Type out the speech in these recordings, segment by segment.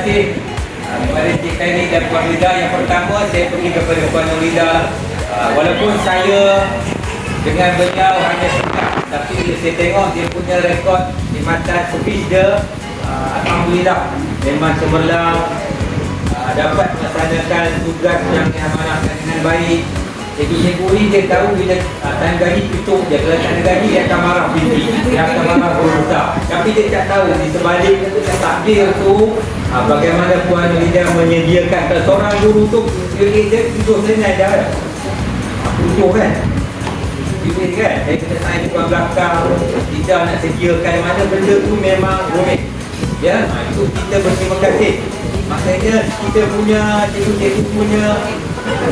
kasih uh, kepada Encik Khairi dan Puan Rida. Yang pertama, saya pergi kepada Puan Rida. Uh, walaupun saya dengan beliau hanya sekat, tapi saya tengok dia punya rekod di mata speech dia, uh, Alhamdulillah, memang cemerlang, dapat melaksanakan tugas yang diamanahkan dengan baik. Cikgu-cikgu ni dia tahu bila uh, time gaji tutup dia. Kalau tak ada gaji dia akan marah tinggi Dia akan marah berusaha Tapi dia tak tahu di sebalik takdir tu uh, Bagaimana Puan Lidah menyediakan. Kalau seorang guru tu Dia, dia tutup senai dah Tutup kan? Duit kan? Saya kena sign depan belakang. Kita nak sediakan mana benda tu memang rumit Ya, ha, itu kita berterima kasih. Maksudnya kita punya cikgu-cikgu punya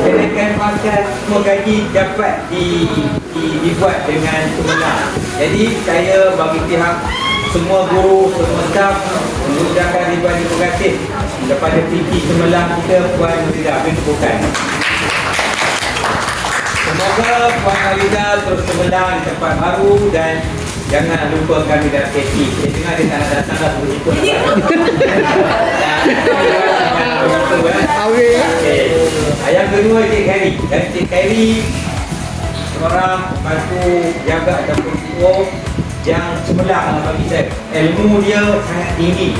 kenaikan pangkat semua gaji dapat di, di, dibuat dengan sebenar. Jadi saya bagi pihak semua guru, semua staf mengucapkan ribuan terima kasih kepada PT Semelang kita Puan Nurida bin Bukan. Semoga Puan Nurida terus semelang di tempat baru dan Jangan lupa kami dah safety. Saya dengar dia tak nak datang dah suruh Okey. Yang kedua Cik Khairi. Dan Cik Khairi seorang bantu jaga ataupun CEO yang cemerlang lah bagi saya. Ilmu dia sangat tinggi.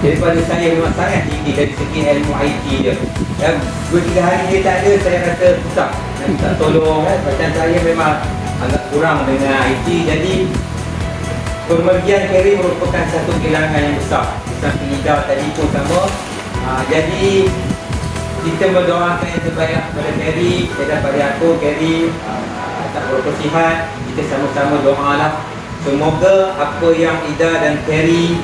Daripada saya memang sangat tinggi dari segi ilmu IT dia. Dan dua tiga hari dia tak ada, saya rasa susah. Dan tak tolong kan. Macam saya memang agak kurang dengan IT. Jadi Pemergian Kerry merupakan satu kehilangan yang besar. Ustaz Penida tadi pun sama. Uh, jadi kita berdoakan yang terbaik kepada Kerry. Saya daripada aku, Kerry uh, tak sihat. Kita sama-sama doa lah. Semoga apa yang Ida dan Kerry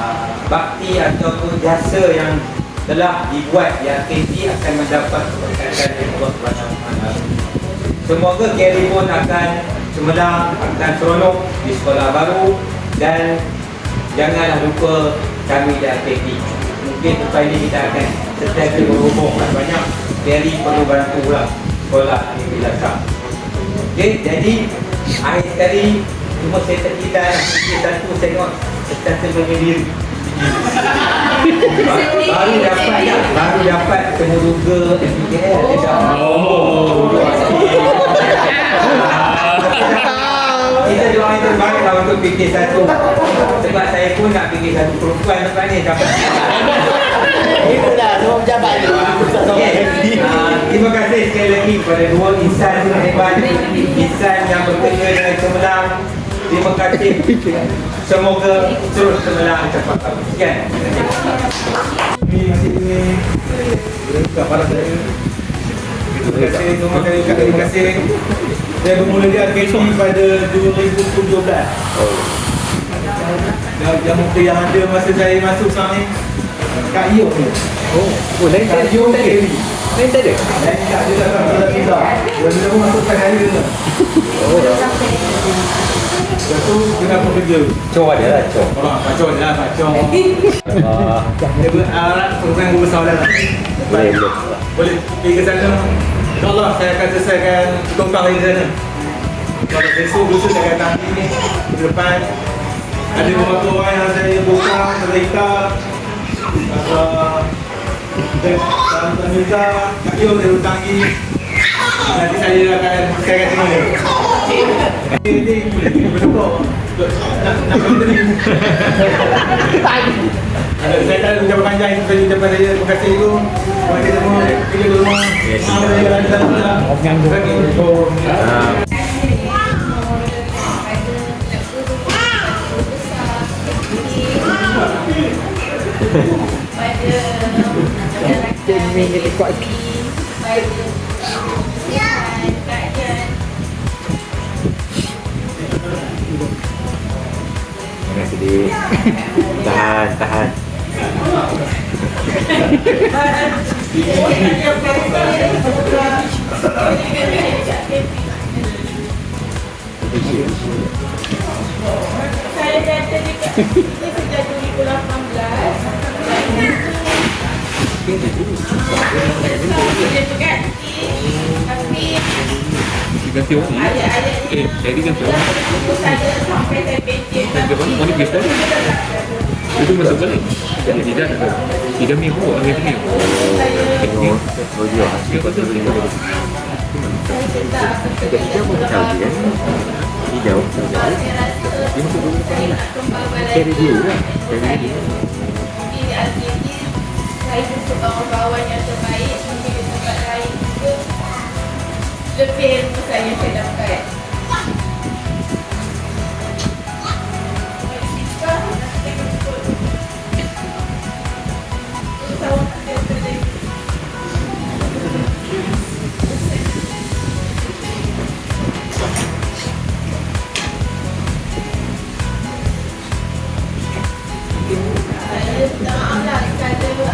uh, bakti ataupun jasa yang telah dibuat yang Kerry akan mendapat keberkatan dari Allah SWT. Semoga Kerry pun akan cemerlang, akan seronok di sekolah baru dan janganlah lupa kami di AKP. Mungkin lepas ini kita akan setiap berhubung. Banyak Kerry perlu bantu lah sekolah di belakang. Okay, jadi akhir sekali cuma saya terkita satu saya tengok setiap menyendiri. baru dapat baru dapat temuruga MPKL dia dah oh. Kita doa yang terbaik lah untuk PK1 sebab saya pun nak PK1 perempuan tempat ni dapat Semua pejabat ni. Uh, terima kasih sekali lagi kepada dua insan yang hebat Insan yang bekerja dengan cemerlang. Terima kasih. Semoga terus cemerlang cepat Sekian. Ini masih ini Bukan para saya Terima kasih. Terima kasih. Terima kasih. Saya bermula di RKT pada 2017 Dan yang muka yang ada masa saya masuk sekarang ni Kak ni Oh, oh lain tak Kak ada. Iyo Kerry Lain tak ada. Dan tak dia datang pada kita Dan dia pun masuk sekali dia Oh. Lepas tu kita pun kerja. Coba dia lah coba Orang kacau je lah kacau uh, Dia beralat program guru besar dah Boleh boleh. Boleh pergi ke sana. InsyaAllah saya akan selesaikan tukang di sana. Kalau besok lusa saya akan tanggi ni Ke depan Ada beberapa orang yang saya buka Dan Tanita Kak Yo saya tanggi Nanti saya akan akan tengok dia Ini beri saya tak ada ucapan panjang itu saja ucapan saya. Terima kasih itu. Terima kasih semua. Di rumah. Maaf saya jalan jalan. Terima kasih. Cik Min dia kuat. Terima kasih Dik Tahan, tahan Saya Dia tu Ganti orang ni. Eh, jadi ganti orang. Ganti orang. Oh, ni Kristen. Itu masuk balik. Jadi tidak ada. Tidak minggu, hari ini. Saya Teknik. Oh, dia. Dia betul tidak. saya cerita apa Dia dia pun tahu dia. Saya rasa Dia dulu depan saya lah. nak kembang balik. Carry dia. Carry Saya dia. Kawan-kawan yang terbaik mungkin di tempat lain juga. Lebih ilmu saya saya dapat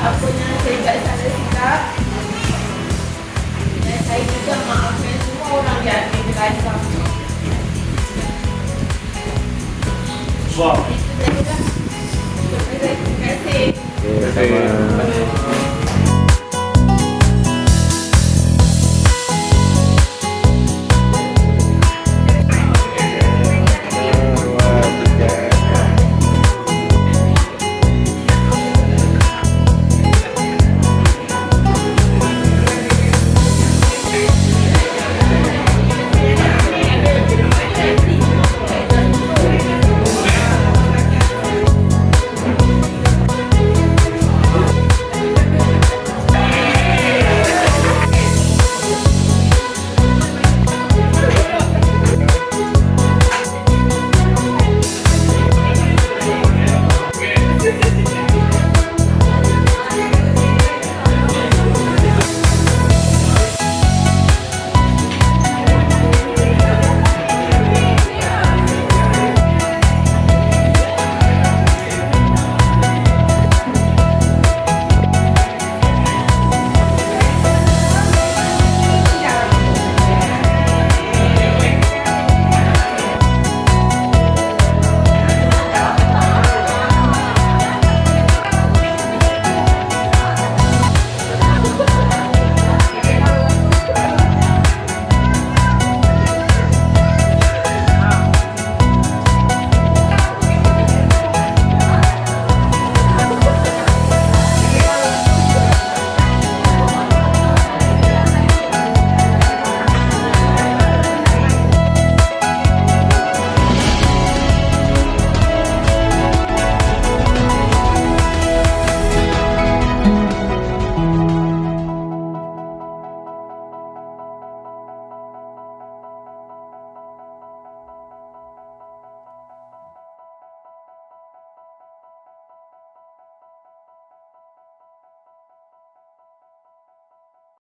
apa yang saya buat salah silap dan saya juga maafkan semua orang yang ada di belakang Wow. itu saja lah terima kasih Okay, sama.